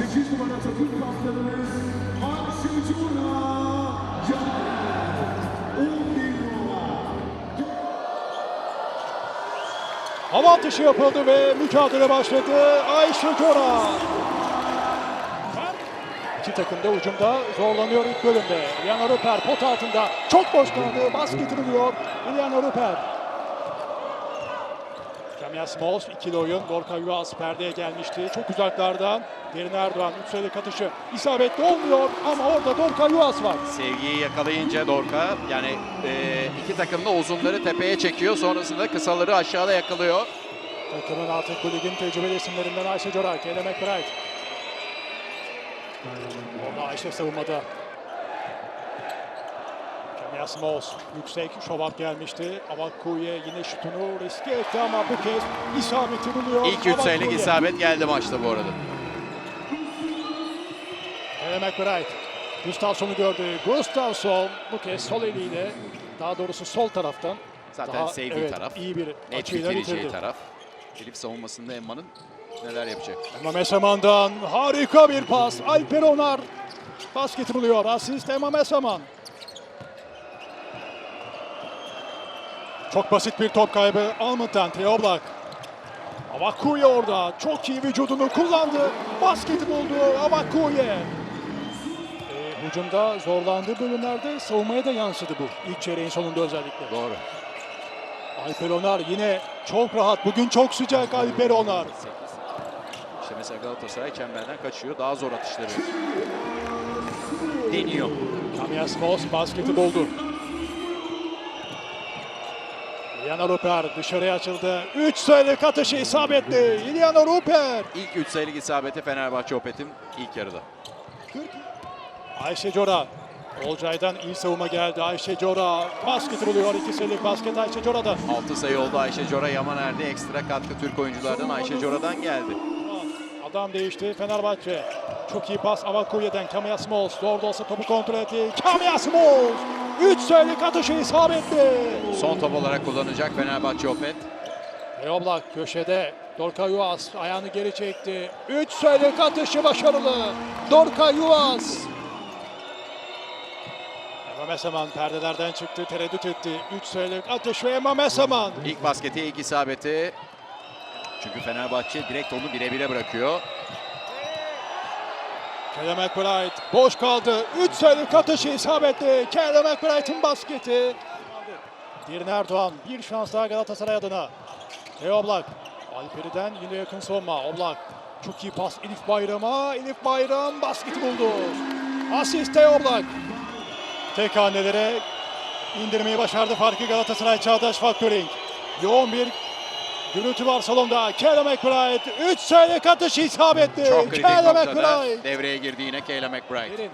8 numara takım kaptanımız Ayşe Cuna Caner. 11 numara. Hava atışı yapıldı ve mücadele başladı. Ayşe Cora. İki takım da ucumda zorlanıyor ilk bölümde. Iliana Ruper pot altında. Çok boş kaldı. Basket buluyor. Iliana Ruper. Camilla Smalls ikili oyun. Dorka Yuvas perdeye gelmişti. Çok uzaklardan. Derin Erdoğan 3 sayılık atışı isabetli olmuyor ama orada Dorka Yuvas var. Sevgiyi yakalayınca Dorka yani e, iki takım da uzunları tepeye çekiyor. Sonrasında kısaları aşağıda yakalıyor. Takımın artık bu ligin tecrübeli isimlerinden Ayşe Corak, Ede McBride. Orada Ayşe savunmada. Camilla Smalls yüksek şovap gelmişti. Avakuye yine şutunu riske etti ama bu kez isabeti buluyor. İlk üç sayılık isabet geldi maçta bu arada. Ede McBride. Gustafsson'u gördü. Gustafsson bu kez sol eliyle daha doğrusu sol taraftan Zaten daha sevdiği evet, taraf. iyi bir Net açıyla bitirdi. taraf. Elif savunmasında Emma'nın neler yapacak? Emma Mesaman'dan harika bir pas. Alper Onar basketi buluyor. Asist Emma Mesaman. Çok basit bir top kaybı. Almut'tan Theo Black. Avakuye orada. Çok iyi vücudunu kullandı. Basketi buldu Avakuye. E, hücumda zorlandığı bölümlerde savunmaya da yansıdı bu. İlk çeyreğin sonunda özellikle. Doğru. Alper Onar yine çok rahat. Bugün çok sıcak Alper Onar. İşte mesela Galatasaray çemberden kaçıyor. Daha zor atışları deniyor. Camilla Smalls basketi buldu. Iliana Ruper dışarıya açıldı. 3 sayılık atışı isabetli. Iliana Ruper. İlk 3 sayılık isabeti Fenerbahçe Opet'in ilk yarıda. Ayşe Cora. Olcay'dan iyi savunma geldi. Ayşe Cora basketi buluyor. 2 sayılık basket Ayşe Cora'dan. 6 sayı oldu Ayşe Cora Yamaner'de. Ekstra katkı Türk oyunculardan Ayşe Cora'dan geldi. Adam değişti Fenerbahçe. Çok iyi pas Avakuye'den Camilla Smalls. Doğru olsa topu kontrol etti. Camilla Smalls. 3 sayılık atışı isabetli. Son top olarak kullanacak Fenerbahçe Opet. Reoblak köşede. Dorka Yuvas ayağını geri çekti. 3 sayılık atışı başarılı. Dorka Yuvas. Emma Mesaman perdelerden çıktı, tereddüt etti. 3 sayılık atış ve Emma Mesaman. İlk basketi, ilk isabeti. Çünkü Fenerbahçe direkt onu bire bire bırakıyor. Kelly McBride boş kaldı. 3 sayılık atışı isabetli. Kelly McBride'ın basketi. Dirin Erdoğan bir şans daha Galatasaray adına. Teo Oblak. Alperi'den yine yakın savunma. Oblak. Çok iyi pas Elif Bayram'a. Elif Bayram basketi buldu. Asist Teo Oblak. Tek hanelere indirmeyi başardı farkı Galatasaray Çağdaş Faktörink. Yoğun bir gürültü var salonda. Kelly McBride 3 sayılık atışı isabetli. Çok kritik Kelly noktada McBride. devreye girdi yine Kayla McBride. Derin.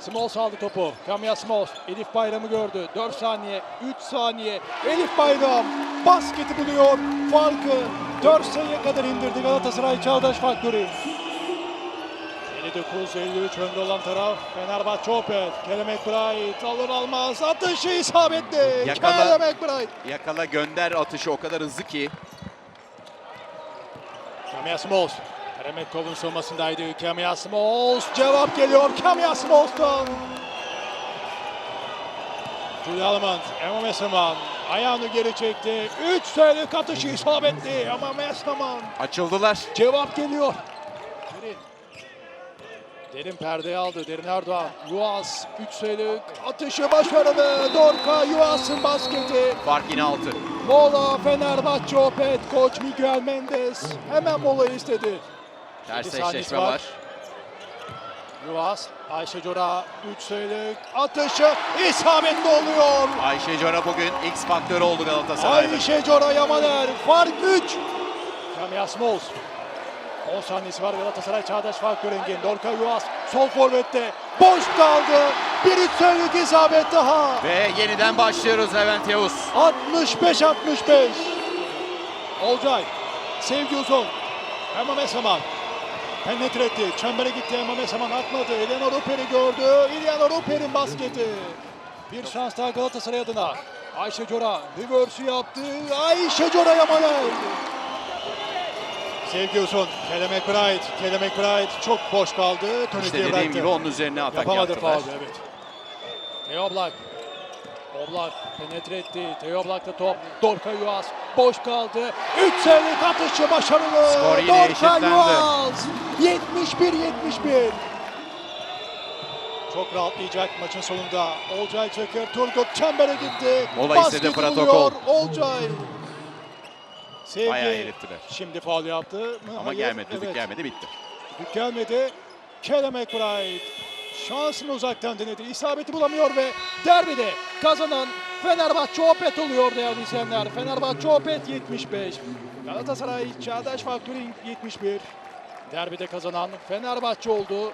Smalls aldı topu. Camilla Smalls. Elif Bayram'ı gördü. 4 saniye, 3 saniye. Elif Bayram basketi buluyor. Farkı 4 sayıya kadar indirdi Galatasaray Çağdaş Faktörü. 59-53 önde olan taraf Fenerbahçe Opet. Kelly McBride alır almaz atışı isabetli. Yakala. Kelly McBride. Yakala gönder atışı o kadar hızlı ki. Camilla Smalls. Remetkov'un savunmasındaydı. Camilla Smalls. Cevap geliyor Camilla Smalls'tan. Julia Almond. Emma Mesaman. Ayağını geri çekti. 3 sayılık atışı isabetli. Ama Mesaman. Açıldılar. Cevap geliyor. Derin. Perdeyi aldı. Derin Erdoğan. Yuas 3 sayılık atışı başarılı. Dorka Yuas'ın basketi. Fark yine 6. Mola Fenerbahçe Opet koç Miguel Mendes hemen molayı istedi. Ters eşleşme var. var. Yuvas Ayşe Cora 3 sayılık atışı isabetli oluyor. Ayşe Cora bugün X faktörü oldu Galatasaray'da. Ayşe Cora Yamaner fark 3. Camilla Smalls. 10 saniyesi var Galatasaray Çağdaş Faktörengin. Dorka Yuvas sol forvette boş kaldı. Bir 3 sayılık isabet daha. Ve yeniden başlıyoruz Levent Yavuz. 65-65. Olcay. Sevgi Uzun. Emma Mesaman. Penetre etti. Çembere gitti Emma Mesaman atmadı. Eliana Ruper'i gördü. Eliana Ruper'in basketi. Bir şans daha Galatasaray adına. Ayşe Cora reverse yaptı. Ayşe Cora Yamaner. Sevgi uzun. Kerem McBride. Kerem McBride çok boş kaldı. Tony İşte dediğim bıraktı. gibi onun üzerine atak Yapamadı yaptılar. faulü evet. Theo Black. Oblak penetre etti. Theo Black'ta top. Dorka Yuas boş kaldı. 3 sayılık atışı başarılı. Skor yine Dorka. Yuas. 71-71. Çok rahatlayacak maçın sonunda. Olcay Çakır, Turgut çembere gitti. Basket istedi. Okul. Olcay. Sevgi Bayağı erittiler. şimdi faul yaptı. mı? Ama Hayır, gelmedi, düdük evet. gelmedi, bitti. Düdük gelmedi. Kerem McBride şansını uzaktan denedi. İsabeti bulamıyor ve derbide kazanan Fenerbahçe Opet oluyor değerli izleyenler. Fenerbahçe Opet 75. Galatasaray Çağdaş Faktörü 71. Derbide kazanan Fenerbahçe oldu.